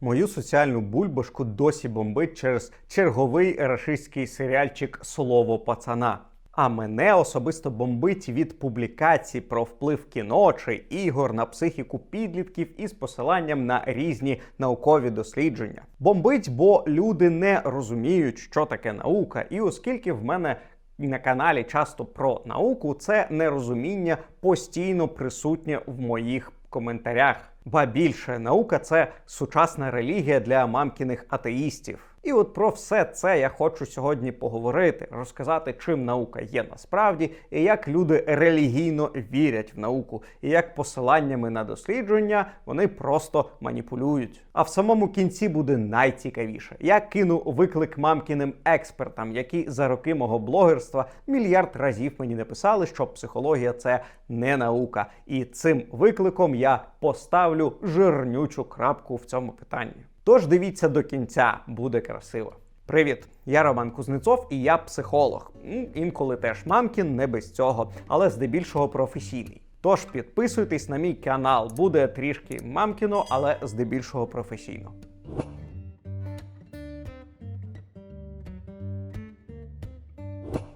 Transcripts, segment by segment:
Мою соціальну бульбашку досі бомбить через черговий рашистський серіальчик Слово пацана. А мене особисто бомбить від публікацій про вплив кіно чи ігор на психіку підлітків із посиланням на різні наукові дослідження. Бомбить, бо люди не розуміють, що таке наука, і оскільки в мене на каналі часто про науку, це нерозуміння постійно присутнє в моїх коментарях. Ба більше наука це сучасна релігія для мамкіних атеїстів. І от про все це я хочу сьогодні поговорити, розказати, чим наука є насправді, і як люди релігійно вірять в науку, і як посиланнями на дослідження вони просто маніпулюють. А в самому кінці буде найцікавіше. Я кину виклик мамкіним експертам, які за роки мого блогерства мільярд разів мені написали, що психологія це не наука. І цим викликом я поставлю жирнючу крапку в цьому питанні. Тож дивіться до кінця, буде красиво. Привіт, я Роман Кузнецов і я психолог. Інколи теж мамкін, не без цього, але здебільшого професійний. Тож підписуйтесь на мій канал, буде трішки мамкіно, але здебільшого професійно.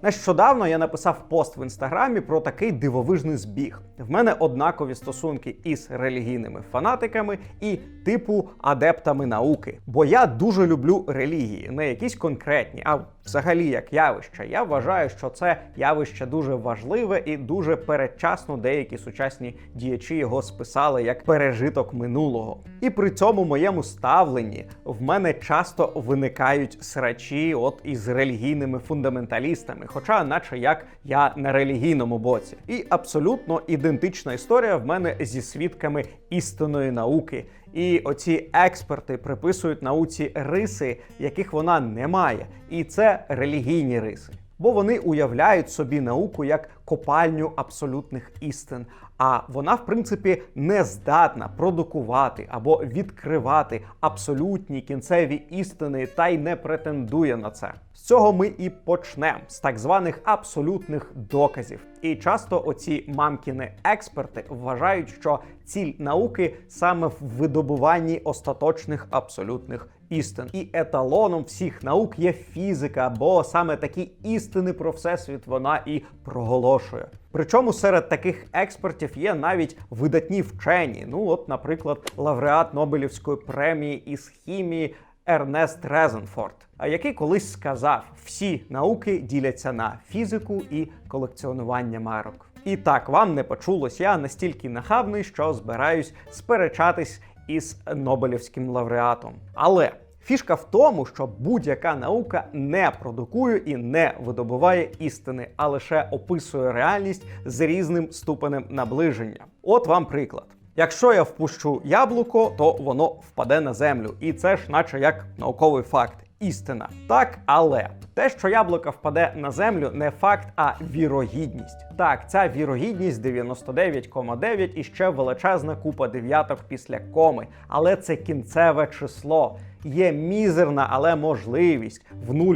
Нещодавно я написав пост в інстаграмі про такий дивовижний збіг. В мене однакові стосунки із релігійними фанатиками і типу адептами науки. Бо я дуже люблю релігії, не якісь конкретні, а взагалі як явище. Я вважаю, що це явище дуже важливе і дуже передчасно деякі сучасні діячі його списали як пережиток минулого. І при цьому моєму ставленні в мене часто виникають срачі от із релігійними фундаменталістами, хоча, наче як я на релігійному боці. І абсолютно ідентична історія в мене зі свідками істинної науки. І оці експерти приписують науці риси, яких вона не має, і це релігійні риси. Бо вони уявляють собі науку як копальню абсолютних істин. А вона, в принципі, не здатна продукувати або відкривати абсолютні кінцеві істини та й не претендує на це. З цього ми і почнемо з так званих абсолютних доказів. І часто оці мамкіни експерти вважають, що ціль науки саме в видобуванні остаточних абсолютних істин. І еталоном всіх наук є фізика, бо саме такі істини про всесвіт вона і проголошує. Причому серед таких експертів є навіть видатні вчені. Ну, от, наприклад, лауреат Нобелівської премії із хімії Ернест Резенфорд, який колись сказав: всі науки діляться на фізику і колекціонування марок. І так вам не почулось, я настільки нахабний, що збираюсь сперечатись із Нобелівським лауреатом. Але Фішка в тому, що будь-яка наука не продукує і не видобуває істини, а лише описує реальність з різним ступенем наближення. От вам приклад. Якщо я впущу яблуко, то воно впаде на землю, і це ж, наче як науковий факт, істина. Так, але те, що яблуко впаде на землю, не факт, а вірогідність. Так, ця вірогідність 99,9 і ще величезна купа дев'яток після коми, але це кінцеве число. Є мізерна, але можливість в 0,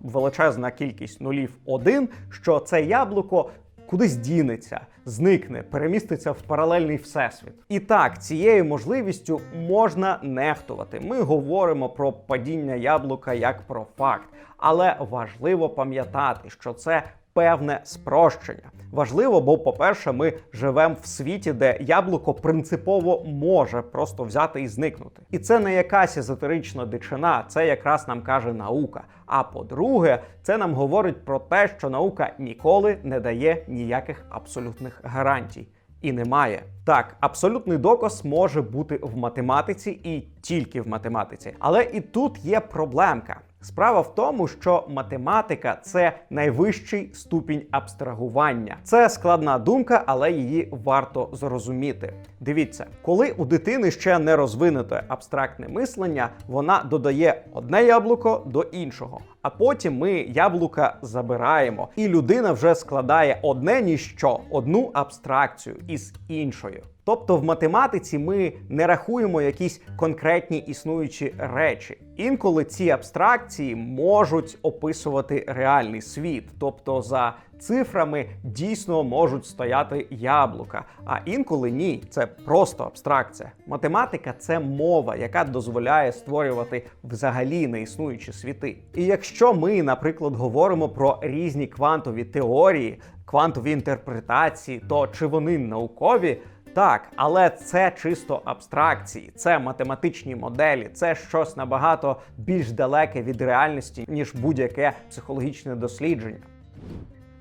величезна кількість нулів 1, що це яблуко кудись дінеться, зникне, переміститься в паралельний всесвіт. І так, цією можливістю можна нехтувати. Ми говоримо про падіння яблука як про факт, але важливо пам'ятати, що це. Певне спрощення важливо, бо, по-перше, ми живемо в світі, де яблуко принципово може просто взяти і зникнути. І це не якась езотерична дичина, це якраз нам каже наука. А по-друге, це нам говорить про те, що наука ніколи не дає ніяких абсолютних гарантій. І немає. Так, абсолютний доказ може бути в математиці і тільки в математиці. Але і тут є проблемка. Справа в тому, що математика це найвищий ступінь абстрагування. Це складна думка, але її варто зрозуміти. Дивіться, коли у дитини ще не розвинуте абстрактне мислення, вона додає одне яблуко до іншого. А потім ми яблука забираємо, і людина вже складає одне ніщо, одну абстракцію із іншою. Тобто в математиці ми не рахуємо якісь конкретні існуючі речі. Інколи ці абстракції можуть описувати реальний світ, тобто за цифрами дійсно можуть стояти яблука, а інколи ні. Це просто абстракція. Математика це мова, яка дозволяє створювати взагалі неіснуючі світи. І якщо ми, наприклад, говоримо про різні квантові теорії, квантові інтерпретації, то чи вони наукові? Так, але це чисто абстракції, це математичні моделі, це щось набагато більш далеке від реальності, ніж будь-яке психологічне дослідження.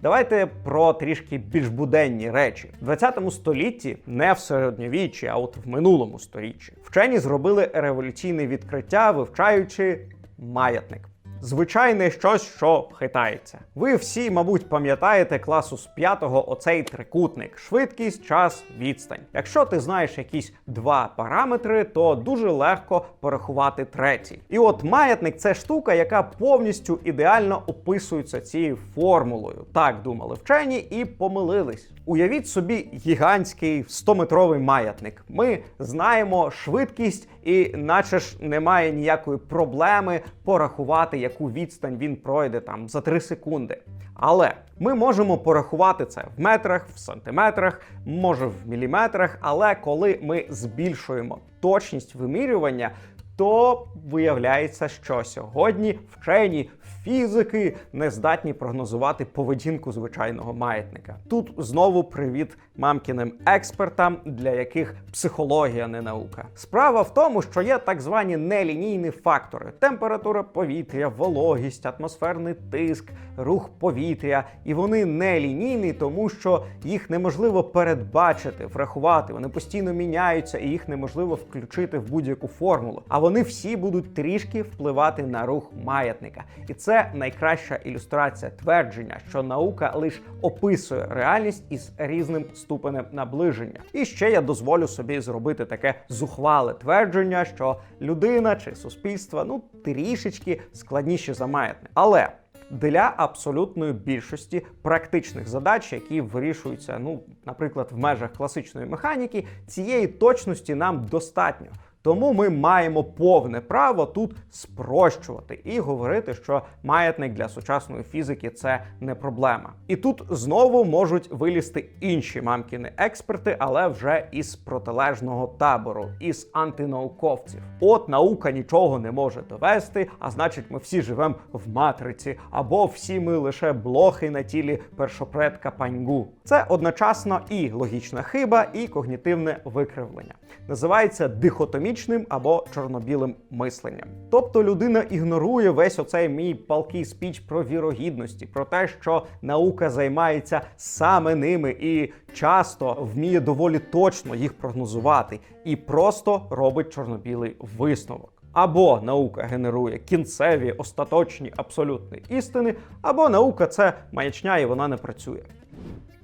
Давайте про трішки більш буденні речі. В 20 столітті, не в середньовіччі, а от в минулому сторіччі, вчені зробили революційне відкриття, вивчаючи маятник. Звичайне щось, що хитається. Ви всі, мабуть, пам'ятаєте класу з п'ятого оцей трикутник: швидкість, час, відстань. Якщо ти знаєш якісь два параметри, то дуже легко порахувати третій. І от маятник це штука, яка повністю ідеально описується цією формулою. Так думали вчені і помилились. Уявіть собі гігантський 100-метровий маятник. Ми знаємо швидкість, і наче ж немає ніякої проблеми порахувати, яку відстань він пройде там за 3 секунди. Але ми можемо порахувати це в метрах, в сантиметрах, може в міліметрах. Але коли ми збільшуємо точність вимірювання, то виявляється, що сьогодні вчені фізики не здатні прогнозувати поведінку звичайного маятника. Тут знову привіт мамкіним експертам, для яких психологія не наука. Справа в тому, що є так звані нелінійні фактори: температура повітря, вологість, атмосферний тиск, рух повітря, і вони нелінійні, тому що їх неможливо передбачити, врахувати. Вони постійно міняються, і їх неможливо включити в будь-яку формулу. А вони всі будуть трішки впливати на рух маятника. І це найкраща ілюстрація твердження, що наука лише описує реальність із різним ступенем наближення. І ще я дозволю собі зробити таке зухвале твердження, що людина чи суспільство ну трішечки складніші за маятник. Але для абсолютної більшості практичних задач, які вирішуються, ну, наприклад, в межах класичної механіки, цієї точності нам достатньо. Тому ми маємо повне право тут спрощувати і говорити, що маятник для сучасної фізики це не проблема. І тут знову можуть вилізти інші мамкіни експерти, але вже із протилежного табору, із антинауковців. От наука нічого не може довести, а значить, ми всі живемо в матриці, або всі ми лише блохи на тілі першопредка паньгу. Це одночасно і логічна хиба, і когнітивне викривлення. Називається дихотомічним або чорнобілим мисленням. Тобто людина ігнорує весь оцей мій палкий спіч про вірогідності, про те, що наука займається саме ними і часто вміє доволі точно їх прогнозувати, і просто робить чорнобілий висновок. Або наука генерує кінцеві, остаточні, абсолютні істини, або наука це маячня і вона не працює.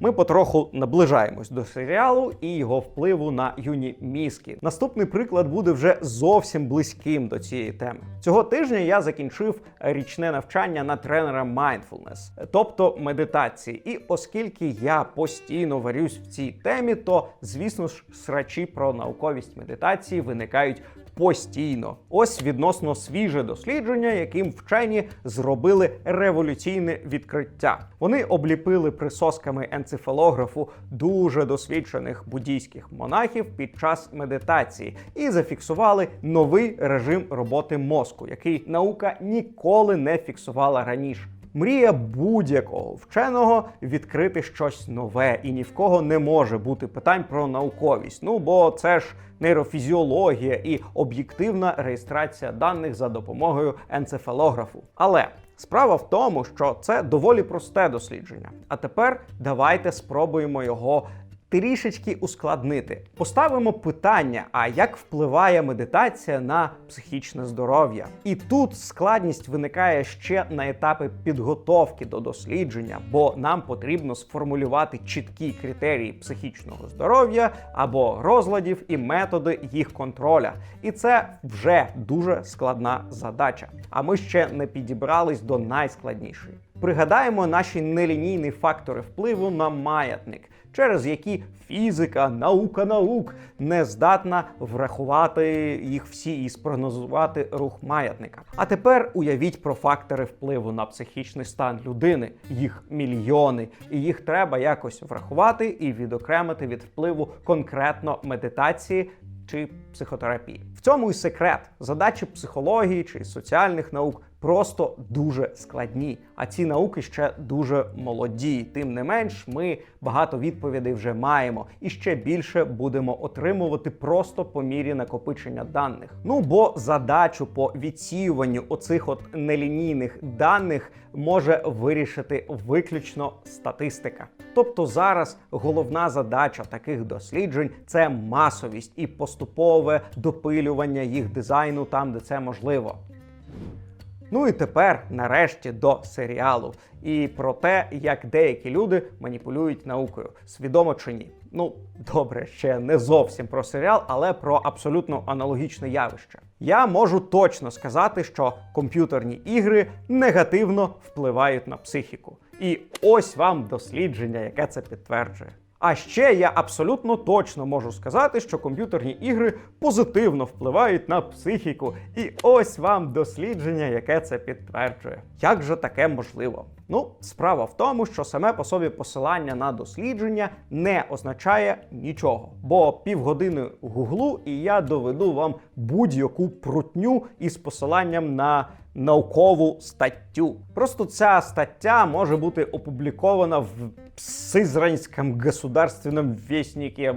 Ми потроху наближаємось до серіалу і його впливу на юні мізки. Наступний приклад буде вже зовсім близьким до цієї теми. Цього тижня я закінчив річне навчання на тренера Mindfulness, тобто медитації. І оскільки я постійно варюсь в цій темі, то звісно ж срачі про науковість медитації виникають постійно. Ось відносно свіже дослідження, яким вчені зробили революційне відкриття. Вони обліпили присосками енцефалографу дуже досвідчених буддійських монахів під час медитації і зафіксували новий режим роботи мозку, який наука ніколи не фіксувала раніше. Мрія будь-якого вченого відкрити щось нове, і ні в кого не може бути питань про науковість. Ну бо це ж нейрофізіологія і об'єктивна реєстрація даних за допомогою енцефалографу. Але справа в тому, що це доволі просте дослідження. А тепер давайте спробуємо його трішечки ускладнити. Поставимо питання: а як впливає медитація на психічне здоров'я? І тут складність виникає ще на етапі підготовки до дослідження, бо нам потрібно сформулювати чіткі критерії психічного здоров'я або розладів і методи їх контроля. І це вже дуже складна задача. А ми ще не підібрались до найскладнішої. Пригадаємо наші нелінійні фактори впливу на маятник. Через які фізика, наука наук не здатна врахувати їх всі і спрогнозувати рух маятника. А тепер уявіть про фактори впливу на психічний стан людини. Їх мільйони, і їх треба якось врахувати і відокремити від впливу конкретно медитації чи психотерапії. В цьому і секрет. Задачі психології чи соціальних наук просто дуже складні. А ці науки ще дуже молоді. Тим не менш, ми багато відповідей вже маємо і ще більше будемо отримувати просто по мірі накопичення даних. Ну бо задачу по відсіюванню оцих от нелінійних даних може вирішити виключно статистика. Тобто зараз головна задача таких досліджень це масовість і поступове допилювання їх дизайну там, де це можливо. Ну і тепер, нарешті, до серіалу і про те, як деякі люди маніпулюють наукою, свідомо чи ні. Ну, добре, ще не зовсім про серіал, але про абсолютно аналогічне явище. Я можу точно сказати, що комп'ютерні ігри негативно впливають на психіку. І ось вам дослідження, яке це підтверджує. А ще я абсолютно точно можу сказати, що комп'ютерні ігри позитивно впливають на психіку. І ось вам дослідження, яке це підтверджує. Як же таке можливо? Ну, справа в тому, що саме по собі посилання на дослідження не означає нічого. Бо півгодини гуглу, і я доведу вам будь-яку прутню із посиланням на наукову статтю. Просто ця стаття може бути опублікована в Сызранському государственному вестнике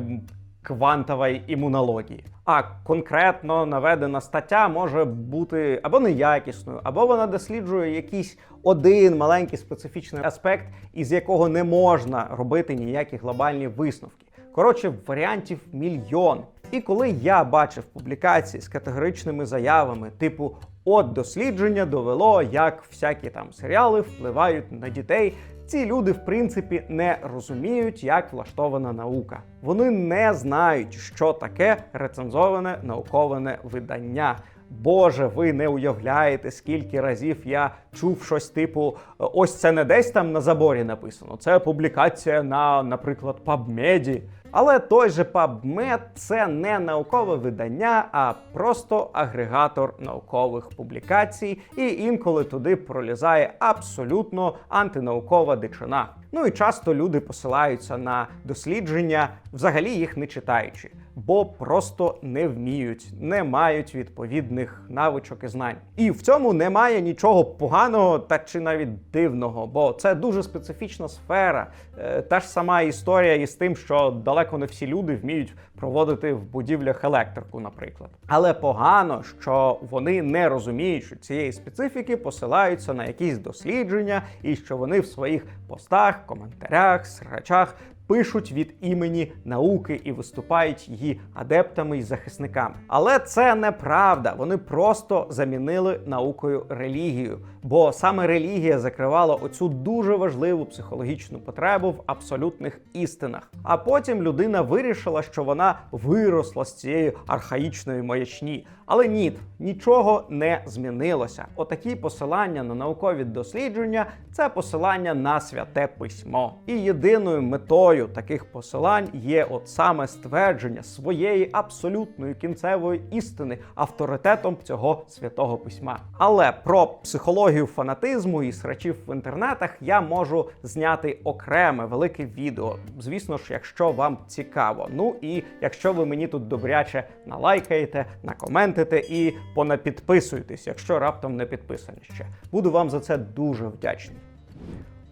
квантової імунології. А конкретно наведена стаття може бути або неякісною, або вона досліджує якийсь один маленький специфічний аспект, із якого не можна робити ніякі глобальні висновки. Коротше, варіантів мільйон. І коли я бачив публікації з категоричними заявами, типу от дослідження довело, як всякі там серіали впливають на дітей. Ці люди, в принципі, не розуміють, як влаштована наука. Вони не знають, що таке рецензоване наукове видання. Боже, ви не уявляєте, скільки разів я чув щось типу: ось це не десь там на заборі написано. Це публікація на, наприклад, PubMed. Але той же PubMed – це не наукове видання, а просто агрегатор наукових публікацій, і інколи туди пролізає абсолютно антинаукова дичина. Ну і часто люди посилаються на дослідження, взагалі їх не читаючи, бо просто не вміють, не мають відповідних навичок і знань. І в цьому немає нічого поганого та чи навіть дивного, бо це дуже специфічна сфера. Е, Та ж сама історія із тим, що далеко не всі люди вміють проводити в будівлях електрику, наприклад. Але погано, що вони не розуміють, що цієї специфіки посилаються на якісь дослідження, і що вони в своїх постах, коментарях, срачах пишуть від імені науки і виступають її адептами і захисниками. Але це неправда. Вони просто замінили наукою релігію, бо саме релігія закривала оцю дуже важливу психологічну потребу в абсолютних істинах. А потім людина вирішила, що вона виросла з цієї архаїчної маячні. Але ні, нічого не змінилося. Отакі посилання на наукові дослідження це посилання на святе письмо. І єдиною метою таких посилань є от саме ствердження своєї абсолютної кінцевої істини авторитетом цього святого письма. Але про психологію фанатизму і срачів в інтернетах я можу зняти окреме велике відео. Звісно ж, якщо вам цікаво. Ну і якщо ви мені тут добряче налайкаєте, накоментите і понапідписуєтесь, якщо раптом не підписані ще. Буду вам за це дуже вдячний.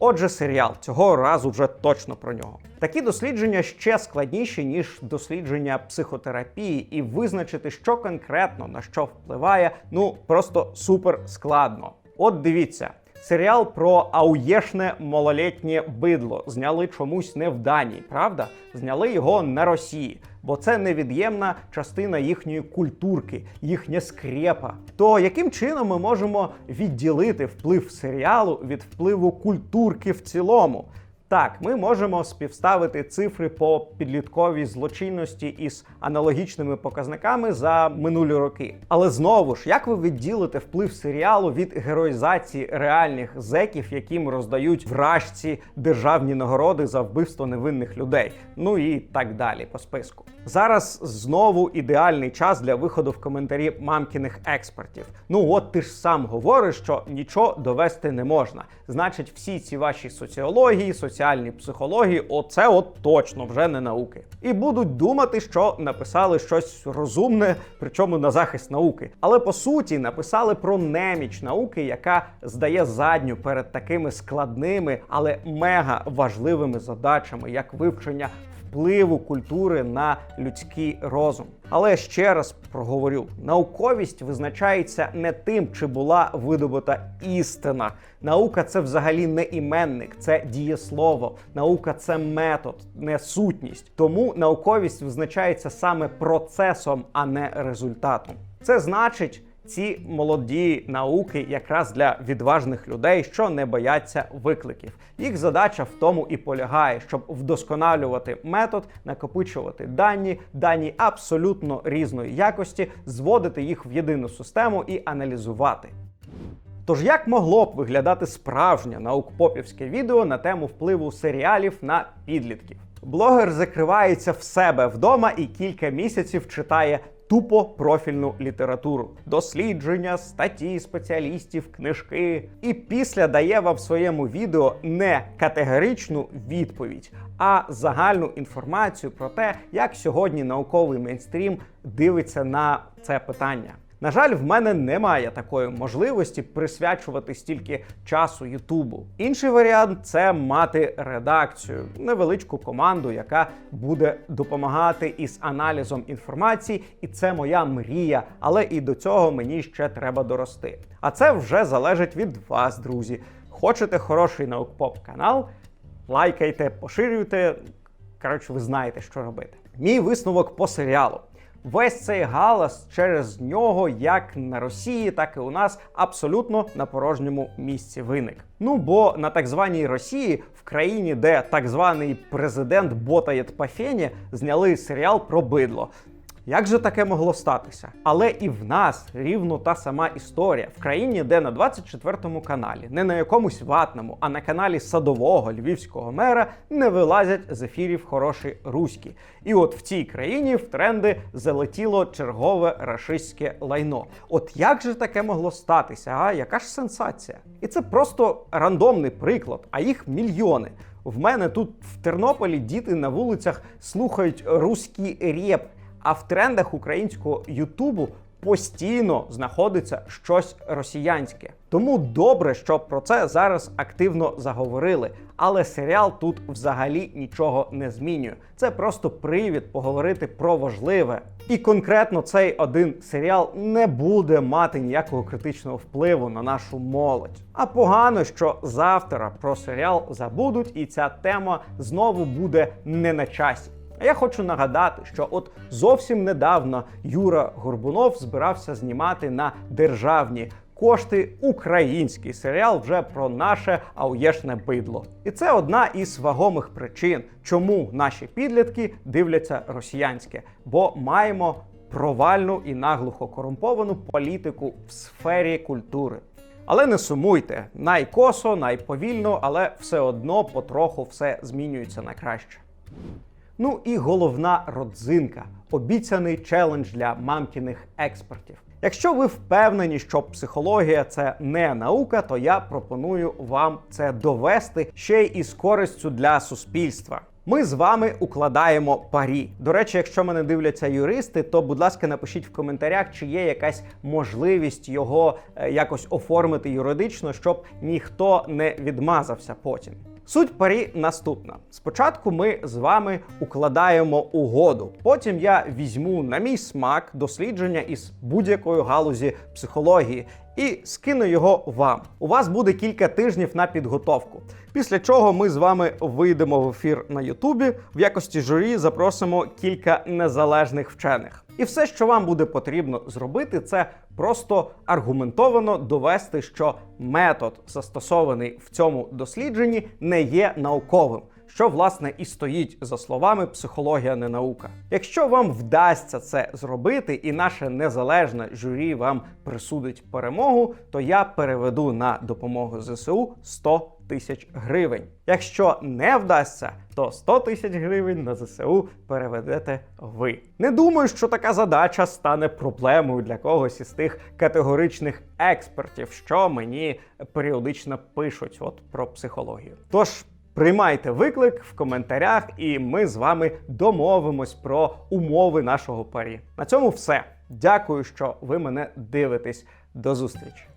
Отже, серіал цього разу вже точно про нього. Такі дослідження ще складніші ніж дослідження психотерапії, і визначити, що конкретно на що впливає, ну просто супер складно. От дивіться. Серіал про ауєшне малолітнє бидло зняли чомусь не в Данії, правда? Зняли його на Росії, бо це невід'ємна частина їхньої культурки, їхня скрепа. То яким чином ми можемо відділити вплив серіалу від впливу культурки в цілому? Так, ми можемо співставити цифри по підлітковій злочинності із аналогічними показниками за минулі роки. Але знову ж, як ви відділите вплив серіалу від героїзації реальних зеків, яким роздають вражці державні нагороди за вбивство невинних людей? Ну і так далі по списку. Зараз знову ідеальний час для виходу в коментарі мамкіних експертів. Ну от ти ж сам говориш, що нічого довести не можна. Значить, всі ці ваші соціології, соціальні психології, оце от точно вже не науки. І будуть думати, що написали щось розумне, причому на захист науки. Але по суті написали про неміч науки, яка здає задню перед такими складними, але мега важливими задачами, як вивчення впливу культури на людський розум. Але ще раз проговорю: науковість визначається не тим, чи була видобута істина. Наука це взагалі не іменник, це дієслово. Наука це метод, не сутність. Тому науковість визначається саме процесом, а не результатом. Це значить. Ці молоді науки якраз для відважних людей, що не бояться викликів. Їх задача в тому і полягає, щоб вдосконалювати метод, накопичувати дані, дані абсолютно різної якості, зводити їх в єдину систему і аналізувати. Тож як могло б виглядати справжнє наукпопівське відео на тему впливу серіалів на підлітків? Блогер закривається в себе вдома і кілька місяців читає тупо профільну літературу, дослідження, статті спеціалістів, книжки. І після дає вам в своєму відео не категоричну відповідь, а загальну інформацію про те, як сьогодні науковий мейнстрім дивиться на це питання. На жаль, в мене немає такої можливості присвячувати стільки часу Ютубу. Інший варіант це мати редакцію, невеличку команду, яка буде допомагати із аналізом інформації, і це моя мрія. Але і до цього мені ще треба дорости. А це вже залежить від вас, друзі. Хочете хороший наукпоп канал? Лайкайте, поширюйте. Коротше, ви знаєте, що робити. Мій висновок по серіалу. Весь цей галас через нього, як на Росії, так і у нас, абсолютно на порожньому місці виник. Ну бо на так званій Росії, в країні, де так званий президент ботаєт Пафені зняли серіал про бидло. Як же таке могло статися? Але і в нас рівно та сама історія в країні, де на 24-му каналі, не на якомусь ватному, а на каналі садового львівського мера не вилазять з ефірів хороші руські. І от в цій країні в тренди залетіло чергове рашистське лайно. От як же таке могло статися? А яка ж сенсація? І це просто рандомний приклад, а їх мільйони. В мене тут в Тернополі діти на вулицях слухають руський реп. А в трендах українського Ютубу постійно знаходиться щось росіянське. Тому добре, що про це зараз активно заговорили. Але серіал тут взагалі нічого не змінює. Це просто привід поговорити про важливе. І конкретно цей один серіал не буде мати ніякого критичного впливу на нашу молодь. А погано, що завтра про серіал забудуть, і ця тема знову буде не на часі. А я хочу нагадати, що от зовсім недавно Юра Горбунов збирався знімати на державні кошти український серіал вже про наше ауєшне бидло. І це одна із вагомих причин, чому наші підлітки дивляться росіянське, бо маємо провальну і наглухо корумповану політику в сфері культури. Але не сумуйте, найкосо, найповільно, але все одно потроху все змінюється на краще. Ну і головна родзинка обіцяний челендж для мамкіних експертів. Якщо ви впевнені, що психологія це не наука, то я пропоную вам це довести ще й із користю для суспільства. Ми з вами укладаємо парі. До речі, якщо мене дивляться юристи, то будь ласка, напишіть в коментарях, чи є якась можливість його е, якось оформити юридично, щоб ніхто не відмазався потім. Суть парі наступна: спочатку ми з вами укладаємо угоду. Потім я візьму на мій смак дослідження із будь-якої галузі психології і скину його вам. У вас буде кілька тижнів на підготовку. Після чого ми з вами вийдемо в ефір на Ютубі. В якості журі запросимо кілька незалежних вчених. І все, що вам буде потрібно зробити, це просто аргументовано довести, що метод, застосований в цьому дослідженні, не є науковим. Що власне і стоїть за словами психологія не наука. Якщо вам вдасться це зробити, і наше незалежне журі вам присудить перемогу, то я переведу на допомогу ЗСУ 100 тисяч гривень. Якщо не вдасться, то 100 тисяч гривень на ЗСУ переведете ви. Не думаю, що така задача стане проблемою для когось із тих категоричних експертів, що мені періодично пишуть от про психологію. Тож. Приймайте виклик в коментарях, і ми з вами домовимось про умови нашого парі. На цьому все. Дякую, що ви мене дивитесь. До зустрічі!